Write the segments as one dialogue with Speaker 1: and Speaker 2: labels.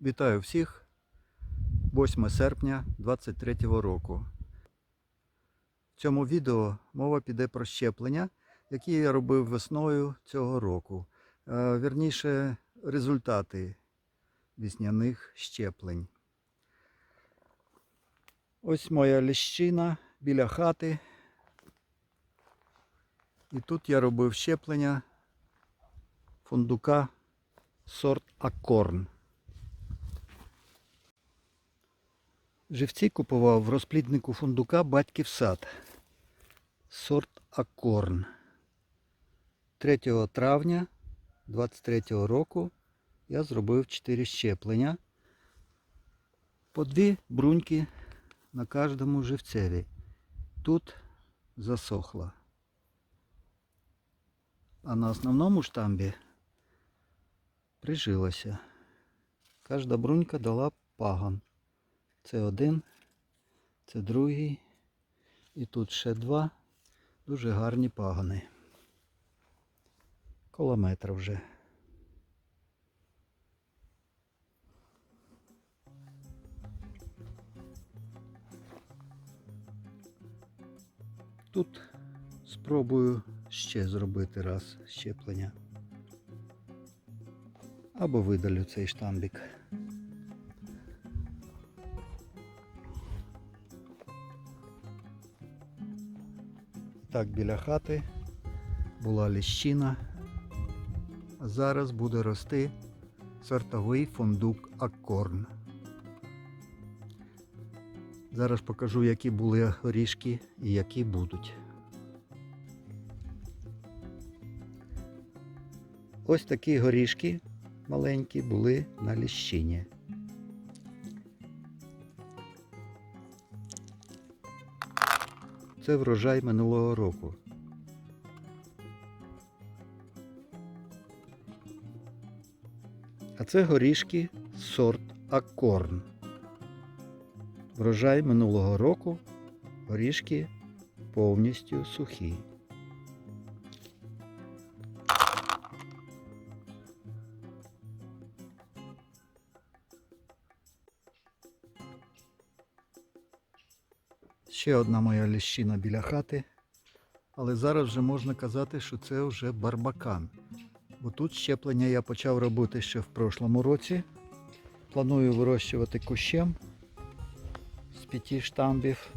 Speaker 1: Вітаю всіх. 8 серпня 2023 року. В цьому відео мова піде про щеплення, які я робив весною цього року. Е, Вірніше, результати весняних щеплень. Ось моя ліщина біля хати. І тут я робив щеплення фундука сорт Акорн. Живці купував в розпліднику фундука батьків сад. Сорт Акорн. 3 травня 23 року я зробив 4 щеплення. По дві бруньки на кожному живцеві. Тут засохло. А на основному штамбі прижилася. Кожна брунька дала пагон. Це один, це другий. І тут ще два. Дуже гарні пагони. Коло метра вже. Тут спробую ще зробити раз щеплення. Або видалю цей штамбік. Так, біля хати була ліщина. Зараз буде рости сортовий фундук Акорн. Зараз покажу, які були горішки і які будуть. Ось такі горішки маленькі були на ліщині. Це врожай минулого року. А це горішки сорт Акорн. Врожай минулого року горішки повністю сухі. Ще одна моя ліщина біля хати. Але зараз вже можна казати, що це вже барбакан. Бо тут щеплення я почав робити ще в прошлому році. Планую вирощувати кущем з п'яти штамбів.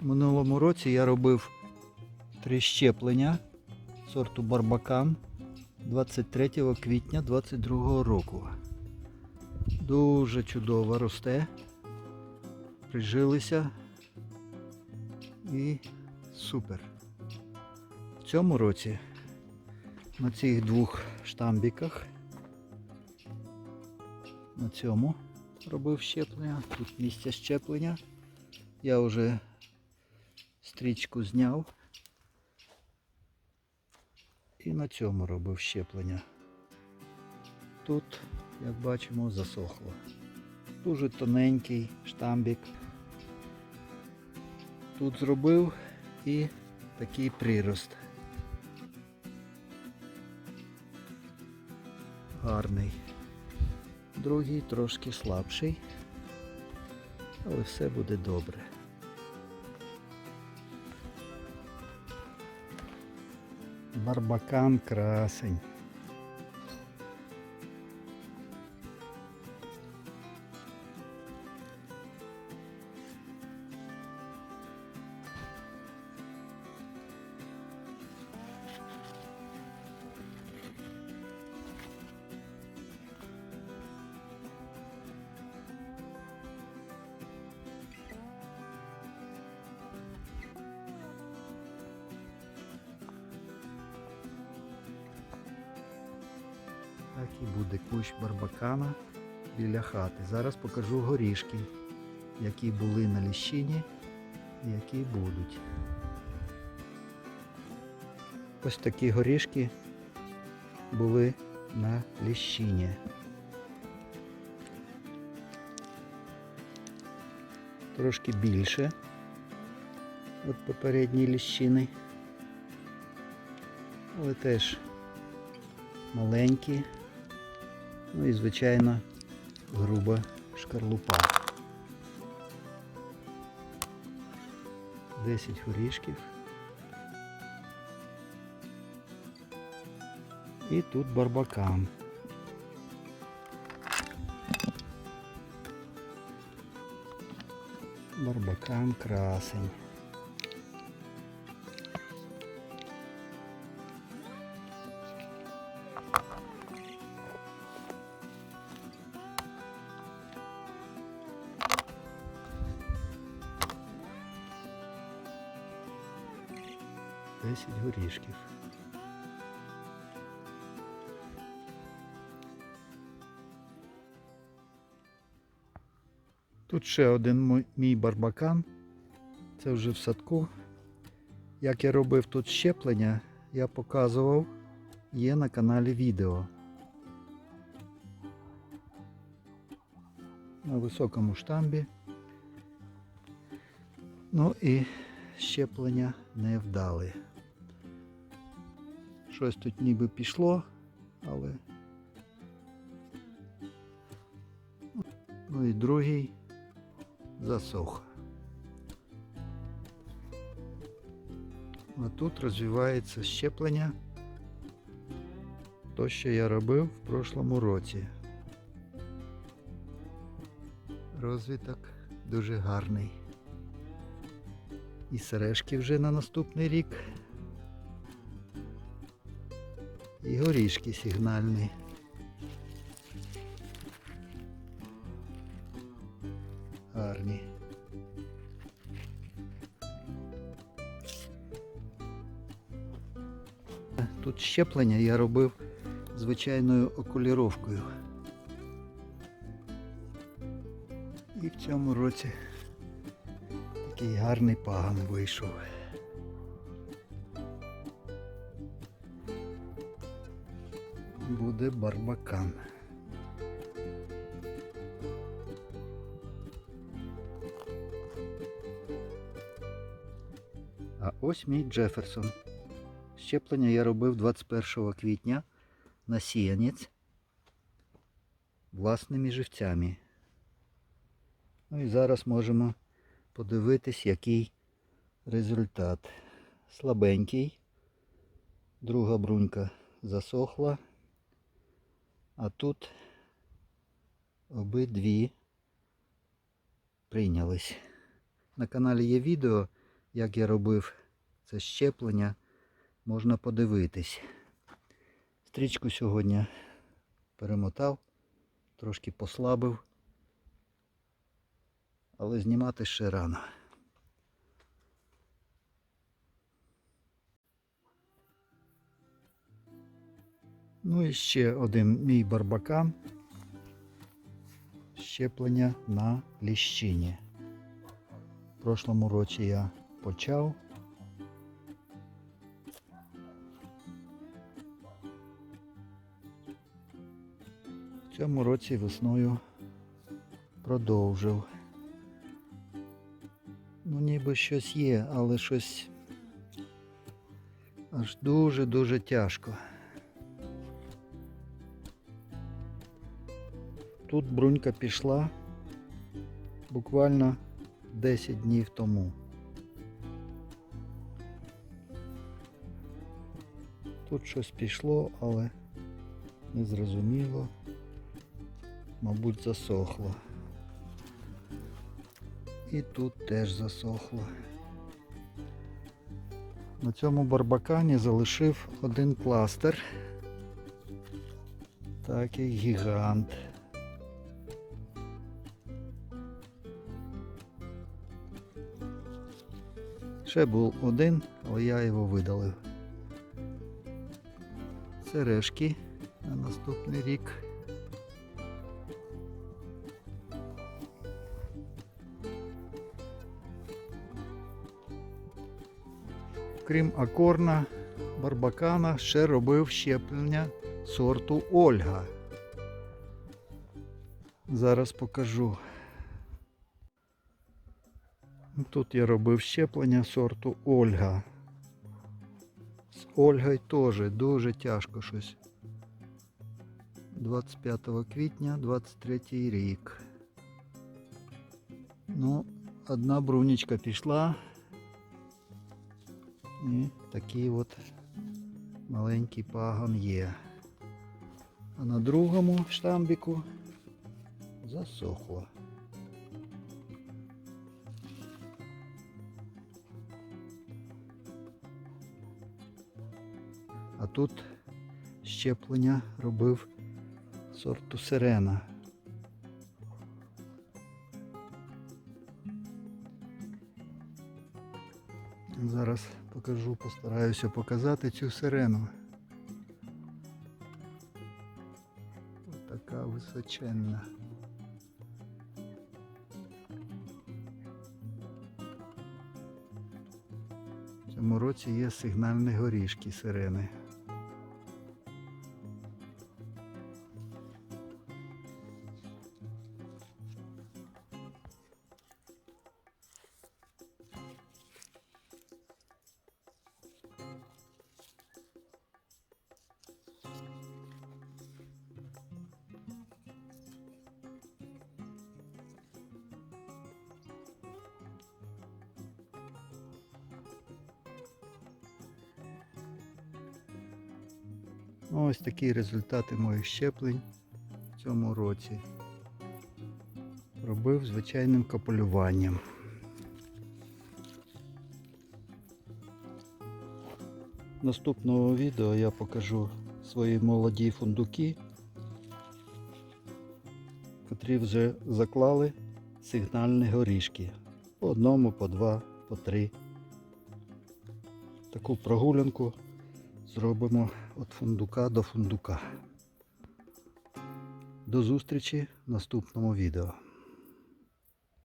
Speaker 1: В минулому році я робив три щеплення сорту барбакан 23 квітня 2022 року. Дуже чудово росте прижилися і супер. В цьому році на цих двох штамбіках на цьому робив щеплення, тут місце щеплення. Я вже стрічку зняв і на цьому робив щеплення. Тут, як бачимо, засохло. Дуже тоненький штамбік. Тут зробив і такий прирост. Гарний. Другий трошки слабший, але все буде добре. Барбакан красень. І буде кущ барбакана біля хати. Зараз покажу горішки, які були на ліщині які будуть. Ось такі горішки були на ліщині. Трошки більше від попередньої ліщини. Але теж маленькі, Ну і звичайно груба шкарлупа. 10 горішків. І тут барбакан. Барбакан красень. Десять горішків. Тут ще один мій барбакан. Це вже в садку. Як я робив тут щеплення, я показував, є на каналі відео. На високому штамбі. Ну і щеплення не вдали. Щось тут ніби пішло, але. Ну і другий засох. А тут розвивається щеплення. То, що я робив в прошлому році. Розвиток дуже гарний. І сережки вже на наступний рік. І горішки сигнальні. Гарні. Тут щеплення я робив звичайною окуліровкою. І в цьому році такий гарний паган вийшов. Буде барбакан. А ось мій Джеферсон. Щеплення я робив 21 квітня на сіянець власними живцями. Ну і зараз можемо подивитись, який результат. Слабенький. Друга брунька засохла. А тут обидві прийнялись. На каналі є відео, як я робив це щеплення. Можна подивитись. Стрічку сьогодні перемотав, трошки послабив, але знімати ще рано. Ну і ще один мій барбакан. Щеплення на ліщині. В прошлому році я почав. В цьому році весною продовжив. Ну ніби щось є, але щось аж дуже-дуже тяжко. Тут брунька пішла буквально 10 днів тому. Тут щось пішло, але не зрозуміло. Мабуть, засохло. І тут теж засохло. На цьому барбакані залишив один кластер. Такий гігант. Ще був один, але я його видалив. Сережки на наступний рік. Крім акорна, барбакана, ще робив щеплення сорту Ольга. Зараз покажу. Тут я робив щеплення сорту Ольга. З Ольгою теж дуже тяжко щось. 25 квітня 23 рік. Ну, одна брунічка пішла. І такий от маленький пагон є. А на другому штамбіку засохло. А тут щеплення робив сорту сирена. Зараз покажу, постараюся показати цю сирену. Ось така височенна. В цьому році є сигнальні горішки сирени. Ось такі результати моїх щеплень в цьому році. Робив звичайним капелюванням. Наступного відео я покажу свої молоді фундуки, котрі вже заклали сигнальні горішки. По одному, по два, по три. Таку прогулянку зробимо від фундука до фундука. До зустрічі в наступному відео.